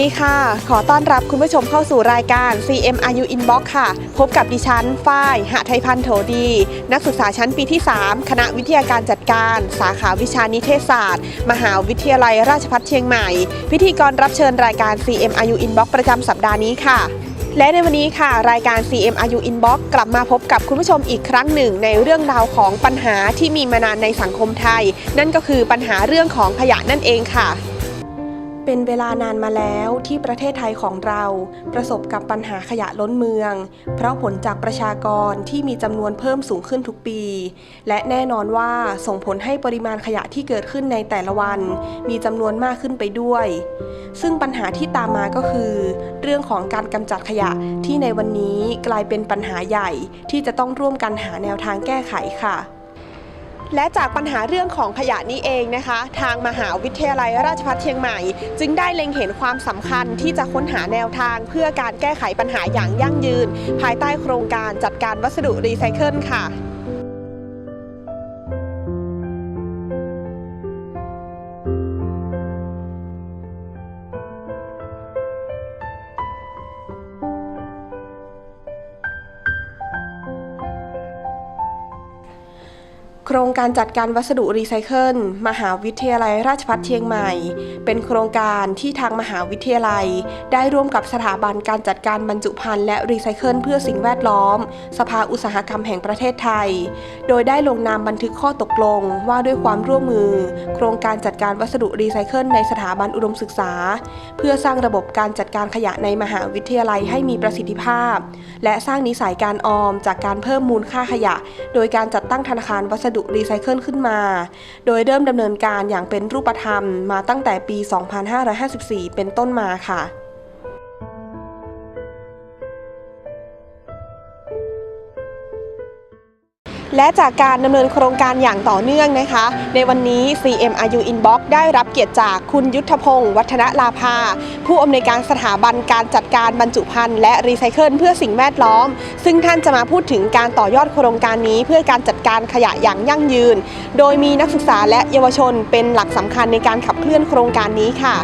ดีค่ะ ขอต้อนรับคุณผู้ชมเข้าสู่รายการ CMRU Inbox ค่ะ พบกับดิฉัน ฝ้าย หะไทยพันธ์โถดี นักศึกษาชั้นปีที่ 3 คณะวิทยาการจัดการ สาขาวิชานิเทศศาสตร์ มหาวิทยาลัยราชภัฏเชียงใหม่ พิธีกรรับเชิญรายการ CMRU Inbox ประจำสัปดาห์นี้ค่ะและในวันนี้ค่ะ รายการ CMRU Inbox กลับมาพบกับคุณผู้ชมอีกครั้งหนึ่ง ในเรื่องราวของปัญหาที่มีมานานในสังคมไทย นั่นก็คือปัญหาเรื่องของขยะนั่นเองค่ะ เป็นเวลานานมาแล้วที่ประเทศไทยของเราประสบกับปัญหาขยะล้นเมือง เพราะผลจากประชากรที่มีจำนวนเพิ่มสูงขึ้นทุกปี และแน่นอนว่าส่งผลให้ปริมาณขยะที่เกิดขึ้นในแต่ละวัน มีจำนวนมากขึ้นไปด้วย ซึ่งปัญหาที่ตามมาก็คือ เรื่องของการกำจัดขยะที่ในวันนี้กลายเป็นปัญหาใหญ่ที่จะต้องร่วมกันหาแนวทางแก้ไขค่ะ และจากปัญหาเรื่องของขยะนี้เองนะคะ ทางมหาวิทยาลัยราชภัฏเชียงใหม่ จึงได้เล็งเห็นความสำคัญที่จะค้นหาแนวทาง เพื่อการแก้ไขปัญหาอย่างยั่งยืน ภายใต้โครงการจัดการวัสดุรีไซเคิลค่ะ รงการจัดการวัสดุรีไซเคิล มหาวิทยาลัยราชภัฏเชียงใหม่ เป็นโครงการที่ทางมหาวิทยาลัย ได้ร่วมกับสถาบันการจัดการบรรจุภัณฑ์และรีไซเคิลเพื่อสิ่งแวดล้อม สภาอุตสาหกรรมแห่งประเทศไทย โดยได้ลงนามบันทึกข้อตกลงว่าด้วยความร่วมมือ โครงการจัดการวัสดุรีไซเคิลในสถาบันอุดมศึกษา เพื่อสร้างระบบการจัดการขยะในมหาวิทยาลัยให้มีประสิทธิภาพ และสร้างนิสัยการออมจากการเพิ่มมูลค่าขยะ โดยการจัดตั้งธนาคารวัสดุรีไซเคิลขึ้นมา โดยเริ่มดำเนินการอย่างเป็นรูปธรรมมาตั้งแต่ปี 2554 เป็นต้นมาค่ะ และจากการดำเนินโครงการอย่างต่อเนื่องนะคะ ในวันนี้ CMRU Inbox ได้รับเกียรติจากคุณยุทธพงศ์วัฒนลาภา ผู้อำนวยการสถาบันการจัดการบรรจุภัณฑ์และรีไซเคิลเพื่อสิ่งแวดล้อม ซึ่งท่านจะมาพูดถึงการต่อยอดโครงการนี้ เพื่อการจัดการขยะอย่างยั่งยืน โดยมีนักศึกษาและเยาวชนเป็นหลักสำคัญในการขับเคลื่อนโครงการนี้ค่ะ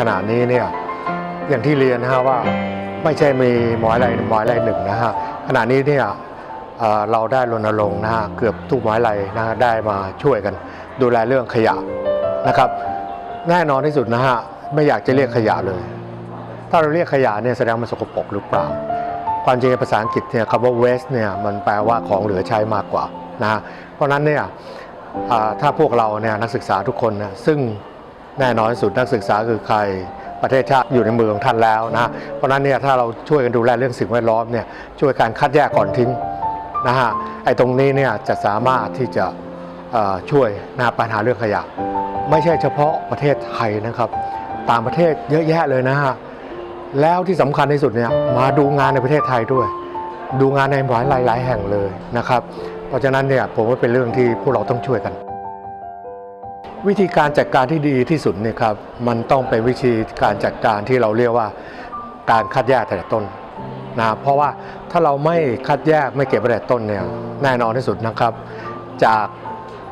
ขณะนี้เนี่ย อย่างที่เรียนนะฮะว่าไม่ใช่มีหมออะไรหมออะไรหนึ่งนะฮะขณะนี้เนี่ยเราได้รณรงค์นะฮะเกือบทุกหมออะไรนะฮะได้มาช่วยกัน ดูแลเรื่องขยะนะครับ แน่นอนที่สุดนะฮะไม่อยากจะเรียกขยะเลย ถ้าเราเรียกขยะเนี่ยแสดงมันสกปรกหรือเปล่า ความจริงในภาษาอังกฤษเนี่ยคำว่า waste เนี่ยมันแปลว่าของเหลือใช้มากกว่านะฮะเพราะนั้นเนี่ยถ้าพวกเราเนี่ยนักศึกษาทุกคนนะซึ่งแน่นอนที่สุดนักศึกษาคือใคร ประเทศชาติอยู่ในมือของท่านแล้วนะเพราะนั้นเนี่ยถ้าเราช่วยกันดูแลเรื่องสิ่งแวดล้อมเนี่ยช่วยการคัดแยกก่อนทิ้งนะฮะไอ้ตรงนี้เนี่ยจะสามารถที่จะช่วยนะปัญหาเรื่องขยะ ไม่ใช่เฉพาะประเทศไทยนะครับ ต่างประเทศเยอะแยะเลยนะฮะแล้วที่สำคัญที่สุดเนี่ยมาดูงานในประเทศไทยด้วย ดูงานในหลายหลายแห่งเลยนะครับ เพราะฉะนั้นเนี่ยผมว่าเป็นเรื่องที่พวกเราต้องช่วยกัน วิธีการจัดการที่ดีที่สุดเนี่ยครับมันต้องเป็นวิธีการจัดการที่เราเรียกว่าการคัดแยกแต่ต้นนะเพราะว่าถ้าเราไม่คัดแยกไม่เก็บแต่ต้นเนี่ยแน่นอนที่สุดนะครับ จาก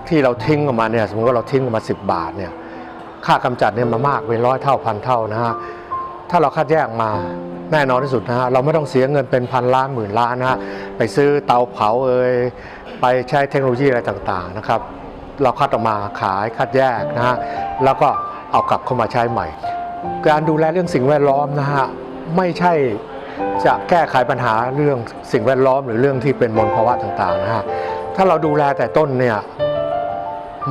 ที่เราทิ้งออกมาเนี่ยสมมติว่าเราทิ้งออกมา 10 บาทเนี่ยค่ากำจัดเนี่ยมามากเป็นร้อยเท่าพันเท่านะฮะถ้าเราคัดแยกมาแน่นอนที่สุดนะฮะเราไม่ต้องเสียเงินเป็นพันล้านหมื่นล้านนะฮะไปซื้อเตาเผาเอ่ยไปใช้เทคโนโลยีอะไรต่างๆนะครับ เราคัดออกมาขายคัดแยกนะฮะแล้วก็เอากลับเข้ามาใช้ใหม่ การดูแลเรื่องสิ่งแวดล้อมนะฮะไม่ใช่จะแก้ไขปัญหาเรื่องสิ่งแวดล้อมหรือเรื่องที่เป็นมลภาวะต่างๆนะฮะถ้าเราดูแลแต่ต้นเนี่ย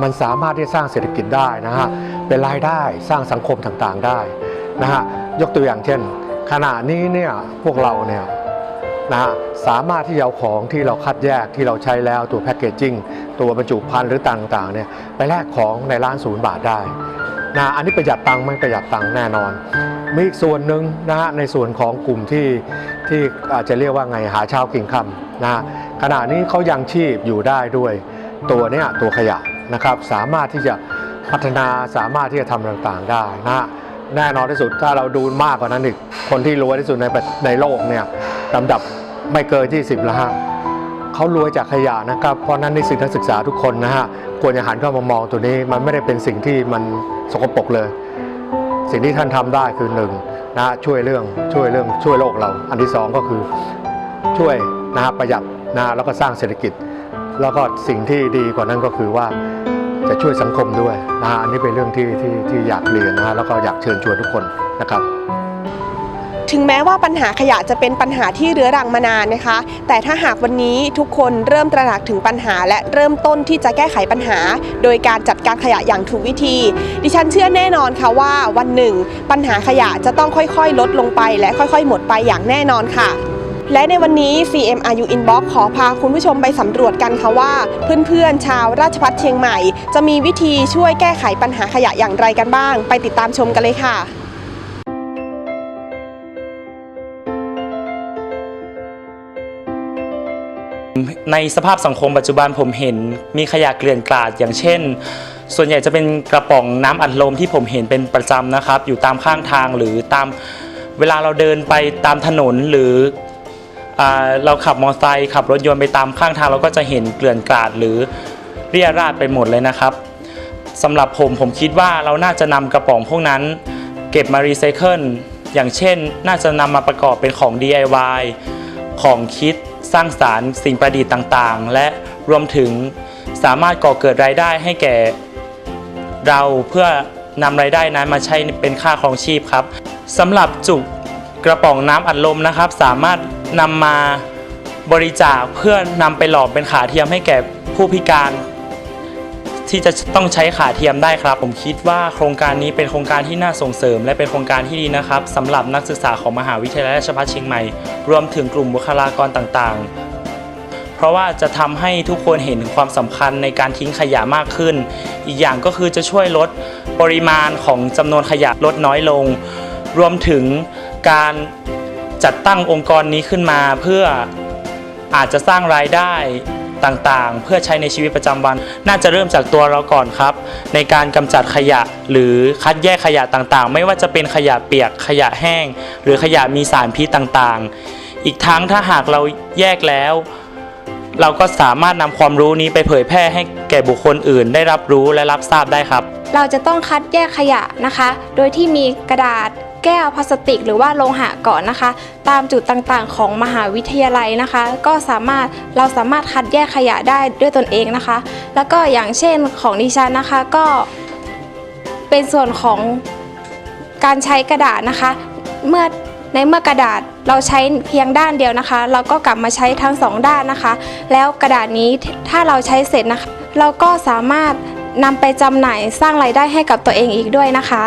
มันสามารถที่จะสร้างเศรษฐกิจได้นะฮะเป็นรายได้สร้างสังคมต่างๆได้นะฮะยกตัวอย่างเช่น ขณะนี้เนี่ยพวกเราเนี่ย นะฮะสามารถที่จะเอาของที่เราคัดแยกที่เราใช้แล้วตัวแพคเกจจิ้งตัวบรรจุภัณฑ์หรือต่างๆเนี่ยไปแลกของในร้านศูนย์บาทได้นะอันนี้ประหยัดตังค์ไหม่ประหยัดตังค์แน่นอน มีอีกส่วนหนึ่งนะฮะในส่วนของกลุ่มที่ที่อาจจะเรียกว่าไงหาเช้ากินค่ำนะฮะขณะนี้เขายังชีพอยู่ได้ด้วยตัวเนี้ยตัวขยะนะครับสามารถที่จะพัฒนาสามารถที่จะทำต่างๆได้นะฮะแน่นอนที่สุดถ้าเราดูมากกว่านั้นอีกคนที่รวยที่สุดในในโลกเนี่ยลำดับ ไม่เกิน 20แล้วฮะเขารวยจากขยะนะครับ เพราะนั้นนิสิตนักศึกษาทุกคนนะฮะควรจะหันเข้ามามองตัวนี้มันไม่ได้เป็นสิ่งที่มันสกปรกเลย สิ่งที่ท่านทำได้คือหนึ่งนะฮะช่วยเรื่องช่วยเรื่องช่วยโลกเรา อันที่สองก็คือช่วยนะฮะประหยัดนะแล้วก็สร้างเศรษฐกิจ แล้วก็สิ่งที่ดีกว่านั้นก็คือว่าจะช่วยสังคมด้วยนะฮะอันนี้เป็นเรื่องที่ที่ที่อยากเรียนนะฮะแล้วก็อยากเชิญชวนทุกคนนะครับ ถึงแม้ว่าปัญหาขยะจะเป็นปัญหาที่เรื้อรังมานานนะคะ แต่ถ้าหากวันนี้ทุกคนเริ่มตระหนักถึงปัญหา และเริ่มต้นที่จะแก้ไขปัญหา โดยการจัดการขยะอย่างถูกวิธี ดิฉันเชื่อแน่นอนค่ะว่าวันหนึ่ง ปัญหาขยะจะต้องค่อยๆ ลดลงไป และค่อยๆ หมดไปอย่างแน่นอนค่ะและในวันนี้ CMRU Inbox ขอพาคุณผู้ชมไปสำรวจกันค่ะว่า เพื่อนๆ ชาวราชพัฒเชียงใหม่ จะมีวิธีช่วยแก้ไขปัญหาขยะอย่างไรกันบ้าง ไปติดตามชมกันเลยค่ะ ในสภาพสังคมปัจจุบันผมเห็นมีขยะเกลื่อนกลาด อย่างเช่น ส่วนใหญ่จะเป็นกระป๋องน้ำอัดลมที่ผมเห็นเป็นประจำนะครับ อยู่ตามข้างทางหรือตามเวลาเราเดินไปตามถนนหรืออเราขับมอเตอร์ไซค์ขับรถยนต์ไปตามข้างทางเราก็จะเห็นเกลื่อนกลาดหรือเรียราดไปหมดเลยนะครับสำหรับผมผมคิดว่าเราน่าจะนำกระป๋องพวกนั้น เก็บมารีไซเคิลอย่างเช่น น่าจะนำมาประกอบเป็นของ DIY ของคิด สร้างสารรค์สิ่งประดิษฐ์ต่างๆ และรวมถึงสามารถก่อเกิดรายได้ให้แก่เราเพื่อนำรายได้นั้นมาใช้เป็นค่าครองชีพครับสำหรับจุกกระป๋องน้ำอัดลมนะครับ สามารถนำมาบริจาคเพื่อนำไปหลอมเป็นขาเทียมให้แก่ผู้พิการ ที่จะต้องใช้ขาเทียมได้ครับ ผมคิดว่าโครงการนี้เป็นโครงการที่น่าส่งเสริม และเป็นโครงการที่ดีนะครับสำหรับนักศึกษาของมหาวิทยาลัยราชภัฏเชียงใหม่ รวมถึงกลุ่มบุคลากรต่างๆ เพราะว่าจะทำให้ทุกคนเห็นถึงความสำคัญในการทิ้งขยะมากขึ้น อีกอย่างก็คือจะช่วยลดปริมาณของจำนวนขยะลดน้อยลง รวมถึงการจัดตั้งองค์กรนี้ขึ้นมาเพื่ออาจจะสร้างรายได้ ต่างๆ เพื่อใช้ในชีวิตประจำวัน น่าจะเริ่มจากตัวเราก่อนครับ ในการกำจัดขยะหรือคัดแยกขยะต่างๆ ไม่ว่าจะเป็นขยะเปียกขยะแห้ง หรือขยะมีสารพิษต่างๆ อีกทั้งถ้าหากเราแยกแล้ว เราก็สามารถนำความรู้นี้ไปเผยแพร่ให้แก่บุคคลอื่น ได้รับรู้และรับทราบได้ครับ เราจะต้องคัดแยกขยะนะคะ โดยที่มีกระดาษ แก้วพลาสติก หรือว่าโลหะก่อนนะคะ ตามจุดต่างๆ ของมหาวิทยาลัยนะคะ ก็สามารถเราสามารถคัดแยกขยะได้ด้วยตนเองนะคะ แล้วก็อย่างเช่นของดิฉันนะคะก็เป็นส่วนของการใช้กระดาษนะคะ เมื่อในเมื่อกระดาษเราใช้เพียงด้านเดียวนะคะ เราก็กลับมาใช้ทั้งสองด้านนะคะ แล้วกระดาษนี้ถ้าเราใช้เสร็จนะคะ เราก็สามารถนำไปจำหน่ายสร้างรายได้ให้กับตัวเองอีกด้วยนะคะ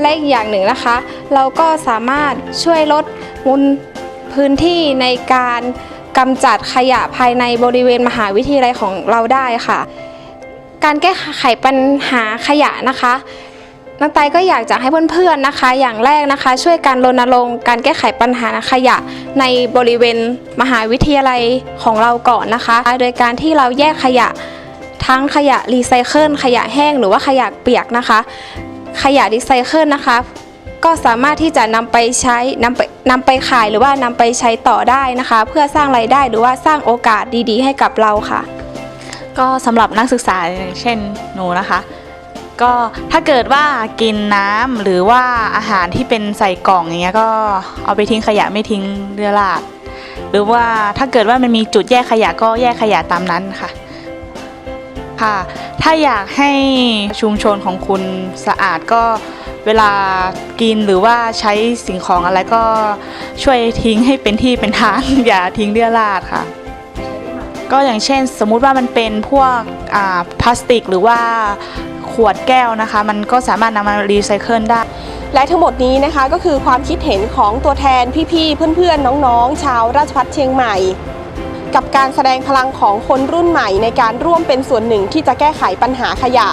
และอีกอย่างหนึ่งนะคะ เราก็สามารถช่วยลดมูลพื้นที่ในการกำจัดขยะภายในบริเวณมหาวิทยาลัยของเราได้ค่ะ การแก้ไขปัญหาขยะนะคะน้องไตก็อยากจะให้เพื่อนๆนะคะ อย่างแรกนะคะ ช่วยการรณรงค์การแก้ไขปัญหาขยะในบริเวณมหาวิทยาลัยของเราก่อนนะคะ โดยการที่เราแยกขยะทั้งขยะรีไซเคิลขยะแห้งหรือว่าขยะเปียกนะคะ ขยะรีไซเคิลนะคะ ก็สามารถที่จะนำไปใช้นำไปนำไปขายหรือว่านำไปใช้ต่อได้นะคะ เพื่อสร้างไรายได้หรือว่าสร้างโอกาสดีๆ ให้กับเราค่ะ ก็สำหรับนักศึกษาอย่างเช่นหนูนะคะ ก็ถ้าเกิดว่ากินน้ำหรือว่าอาหารที่เป็นใส่กล่องอย่างเงี้ยก็เอาไปทิ้งขยะไม่ทิ้งเรือลาดหรือว่าถ้าเกิดว่ามันมีจุดแยกขยะก็แยกขยะตามนั้นค่ะ ค่ะ ถ้าอยากให้ชุมชนของคุณสะอาดก็เวลากินหรือว่าใช้สิ่งของอะไรก็ช่วยทิ้งให้เป็นที่เป็นทาง อย่าทิ้งเรือลาดค่ะ ก็อย่างเช่นสมมุติว่ามันเป็นพวกพลาสติกหรือว่าขวดแก้วนะคะ มันก็สามารถนำมารีไซเคิลได้ และทั้งหมดนี้นะคะก็คือความคิดเห็นของตัวแทนพี่ๆ เพื่อนๆ น้องๆ ชาวราชพัฒเชียงใหม่ กับการแสดงพลังของคนรุ่นใหม่ในการร่วมเป็นส่วนหนึ่งที่จะแก้ไขปัญหาขยะ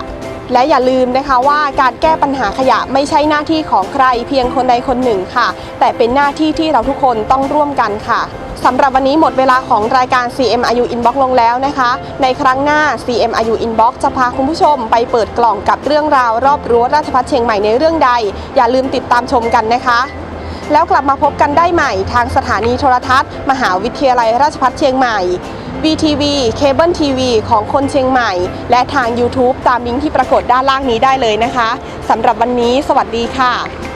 และอย่าลืมนะคะว่าการแก้ปัญหาขยะไม่ใช่หน้าที่ของใครเพียงคนใดคนหนึ่งค่ะ แต่เป็นหน้าที่ที่เราทุกคนต้องร่วมกันค่ะสำหรับวันนี้หมดเวลาของรายการ CMRU Inbox ลงแล้วนะคะ ในครั้งหน้า CMRU Inbox จะพาคุณผู้ชมไปเปิดกล่องกับเรื่องราวรอบรั้วราชพัฒเชียงใหม่ในเรื่องใด อย่าลืมติดตามชมกันนะคะ แล้วกลับมาพบกันได้ใหม่ทางสถานีโทรทัศน์ มหาวิทยาลัยราชภัฏเชียงใหม่ VTV เคเบิลทีวีของคนเชียงใหม่ และทาง YouTube ตามลิงก์ที่ปรากฏด้านล่างนี้ได้เลยนะคะสำหรับวันนี้ สวัสดีค่ะ